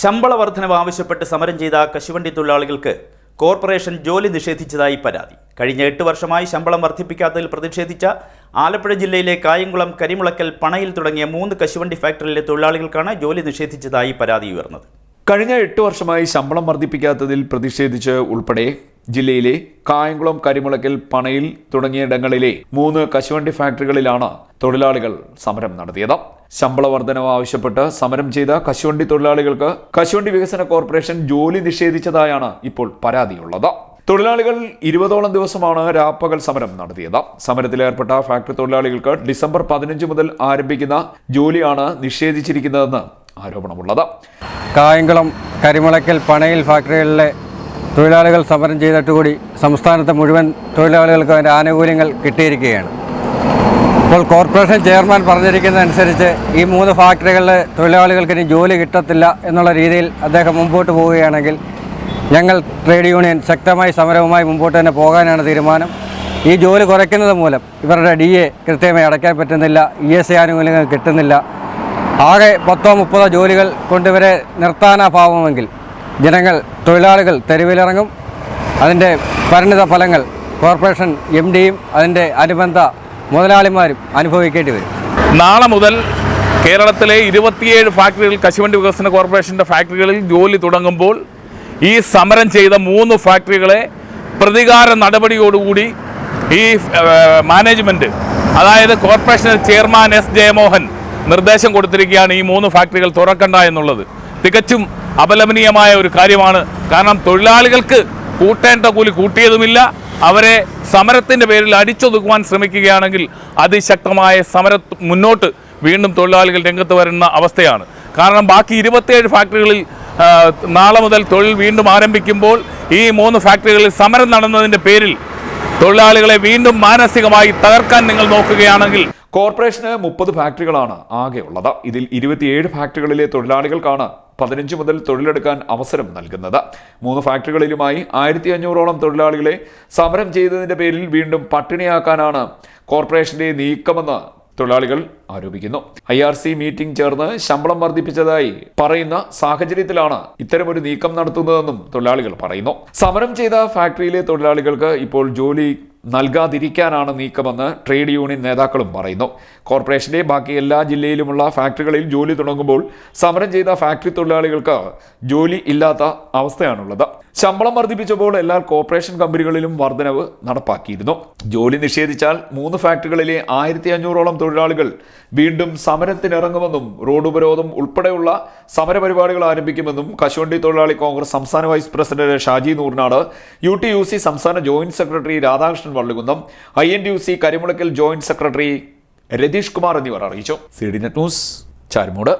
ശമ്പള വർധനവ് ആവശ്യപ്പെട്ട് സമരം ചെയ്ത കശുവണ്ടി തൊഴിലാളികൾക്ക് കോർപ്പറേഷൻ ജോലി നിഷേധിച്ചതായി പരാതി. കഴിഞ്ഞ എട്ട് വർഷമായി ശമ്പളം വർദ്ധിപ്പിക്കാത്തതിൽ പ്രതിഷേധിച്ച ആലപ്പുഴ ജില്ലയിലെ കായംകുളം കരിമുളക്കൽ പണയിൽ തുടങ്ങിയ മൂന്ന് കശുവണ്ടി ഫാക്ടറിയിലെ തൊഴിലാളികൾക്കാണ് ജോലി നിഷേധിച്ചതായി പരാതി ഉയർന്നത്. കഴിഞ്ഞ എട്ട് വർഷമായി ശമ്പളം വർദ്ധിപ്പിക്കാത്തതിൽ പ്രതിഷേധിച്ച് ഉൾപ്പെടെ ജില്ലയിലെ കായംകുളം കരിമുളക്കൽ പണയിൽ തുടങ്ങിയ ഇടങ്ങളിലെ മൂന്ന് കശുവണ്ടി ഫാക്ടറികളിലാണ് തൊഴിലാളികൾ സമരം നടത്തിയത്. ശമ്പള വർധനവ് ആവശ്യപ്പെട്ട് സമരം ചെയ്ത കശുവണ്ടി തൊഴിലാളികൾക്ക് കശുവണ്ടി വികസന കോർപ്പറേഷൻ ജോലി നിഷേധിച്ചതായാണ് ഇപ്പോൾ പരാതിയുള്ളത്. തൊഴിലാളികൾ ഇരുപതോളം ദിവസമാണ് രാപ്പകൽ സമരം നടത്തിയത്. സമരത്തിലേർപ്പെട്ട ഫാക്ടറി തൊഴിലാളികൾക്ക് ഡിസംബർ പതിനഞ്ച് മുതൽ ആരംഭിക്കുന്ന ജോലിയാണ് നിഷേധിച്ചിരിക്കുന്നതെന്ന് ആരോപണമുള്ളത്. കായംകുളം കരിമുളയ്ക്കൽ പണയിൽ ഫാക്ടറികളിലെ തൊഴിലാളികൾ സമരം ചെയ്തിട്ട് കൂടി സംസ്ഥാനത്തെ മുഴുവൻ തൊഴിലാളികൾക്ക് അതിന്റെ ആനുകൂല്യങ്ങൾ കിട്ടിയിരിക്കുകയാണ്. ഇപ്പോൾ കോർപ്പറേഷൻ ചെയർമാൻ പറഞ്ഞിരിക്കുന്നതനുസരിച്ച് ഈ മൂന്ന് ഫാക്ടറികളിൽ തൊഴിലാളികൾക്ക് ഇനി ജോലി കിട്ടത്തില്ല എന്നുള്ള രീതിയിൽ അദ്ദേഹം മുമ്പോട്ട് പോവുകയാണെങ്കിൽ ഞങ്ങൾ ട്രേഡ് യൂണിയൻ ശക്തമായി സമരവുമായി മുമ്പോട്ട് തന്നെ പോകാനാണ് തീരുമാനം. ഈ ജോലി കുറയ്ക്കുന്നത് മൂലം ഇവരുടെ ഡി എ കൃത്യമായി അടയ്ക്കാൻ പറ്റുന്നില്ല ഇ എസ് ഐ ആനുകൂല്യങ്ങൾ കിട്ടുന്നില്ല. ആകെ പത്തോ മുപ്പതോ ജോലികൾ കൊണ്ടിവരെ നിർത്താനാഭാവമെങ്കിൽ ജനങ്ങൾ തൊഴിലാളികൾ തെരുവിലിറങ്ങും. അതിന്റെ പരിണിത ഫലങ്ങൾ കോർപ്പറേഷൻ എം ഡിയും അതിന്റെ അനുബന്ധ മുതലാളിമാരും അനുഭവിക്കേണ്ടി വരും. നാളെ മുതൽ കേരളത്തിലെ ഇരുപത്തിയേഴ് ഫാക്ടറികൾ കശുവണ്ടി വികസന കോർപ്പറേഷന്റെ ഫാക്ടറികളിൽ ജോലി തുടങ്ങുമ്പോൾ ഈ സമരം ചെയ്ത മൂന്ന് ഫാക്ടറികളെ പ്രതികാര നടപടിയോടുകൂടി ഈ മാനേജ്മെന്റ് അതായത് കോർപ്പറേഷൻ ചെയർമാൻ എസ് ജയമോഹൻ നിർദ്ദേശം കൊടുത്തിരിക്കുകയാണ് ഈ മൂന്ന് ഫാക്ടറികൾ തുറക്കണ്ട എന്നുള്ളത്. തികച്ചും അപലപനീയമായ ഒരു കാര്യമാണ്. കാരണം തൊഴിലാളികൾക്ക് കൂട്ടേണ്ട കൂലി കൂട്ടിയതുമില്ല. അവരെ സമരത്തിന്റെ പേരിൽ അടിച്ചൊതുക്കുവാൻ ശ്രമിക്കുകയാണെങ്കിൽ അതിശക്തമായ സമര മുന്നോട്ട് വീണ്ടും തൊഴിലാളികൾ രംഗത്ത് വരുന്ന അവസ്ഥയാണ്. കാരണം ബാക്കി ഇരുപത്തിയേഴ് ഫാക്ടറികളിൽ നാളെ മുതൽ തൊഴിൽ വീണ്ടും ആരംഭിക്കുമ്പോൾ ഈ മൂന്ന് ഫാക്ടറികളിൽ സമരം നടന്നതിന്റെ പേരിൽ തൊഴിലാളികളെ വീണ്ടും മാനസികമായി തകർക്കാൻ നിങ്ങൾ നോക്കുകയാണെങ്കിൽ കോർപ്പറേഷന് മുപ്പത് ഫാക്ടറികളാണ് ആകെ ഉള്ളത് ഇതിൽ ഇരുപത്തിയേഴ് ഫാക്ടറികളിലെ തൊഴിലാളികൾക്കാണ് പതിനഞ്ച് മുതൽ തൊഴിലെടുക്കാൻ അവസരം നൽകുന്നത്. മൂന്ന് ഫാക്ടറികളിലുമായി ആയിരത്തി അഞ്ഞൂറോളം തൊഴിലാളികളെ സമരം ചെയ്തതിന്റെ പേരിൽ വീണ്ടും പട്ടിണിയാക്കാനാണ് കോർപ്പറേഷന്റെ നീക്കമെന്ന് തൊഴിലാളികൾ ആരോപിക്കുന്നു. ഐ ആർ സി മീറ്റിംഗ് ചേർന്ന് ശമ്പളം വർദ്ധിപ്പിച്ചതായി പറയുന്ന സാഹചര്യത്തിലാണ് ഇത്തരമൊരു നീക്കം നടത്തുന്നതെന്നും തൊഴിലാളികൾ പറയുന്നു. സമരം ചെയ്ത ഫാക്ടറിയിലെ തൊഴിലാളികൾക്ക് ഇപ്പോൾ ജോലി നൽകാതിരിക്കാനാണ് നീക്കമെന്ന് ട്രേഡ് യൂണിയൻ നേതാക്കളും പറയുന്നു. കോർപ്പറേഷന്റെ ബാക്കി എല്ലാ ജില്ലയിലുമുള്ള ഫാക്ടറികളിൽ ജോലി തുടങ്ങുമ്പോൾ സമരം ചെയ്ത ഫാക്ടറി തൊഴിലാളികൾക്ക് ജോലി ഇല്ലാത്ത അവസ്ഥയാണുള്ളത്. ശമ്പളം വർദ്ധിപ്പിച്ചപ്പോൾ എല്ലാ കോർപ്പറേഷൻ കമ്പനികളിലും വർധനവ് നടപ്പാക്കിയിരുന്നു. ജോലി നിഷേധിച്ചാൽ മൂന്ന് ഫാക്ടറികളിലെ ആയിരത്തി അഞ്ഞൂറോളം തൊഴിലാളികൾ വീണ്ടും സമരത്തിനിറങ്ങുമെന്നും റോഡ് ഉപരോധം ഉൾപ്പെടെയുള്ള സമരപരിപാടികൾ ആരംഭിക്കുമെന്നും കശുവണ്ടി തൊഴിലാളി കോൺഗ്രസ് സംസ്ഥാന vice president Shaji Nooranad U T U C സംസ്ഥാന joint secretary Radhakrishnan Vallikunnam I N T U C Karimulakkal joint secretary Ratheesh Kumar എന്നിവർ അറിയിച്ചു. C D net news Charummood.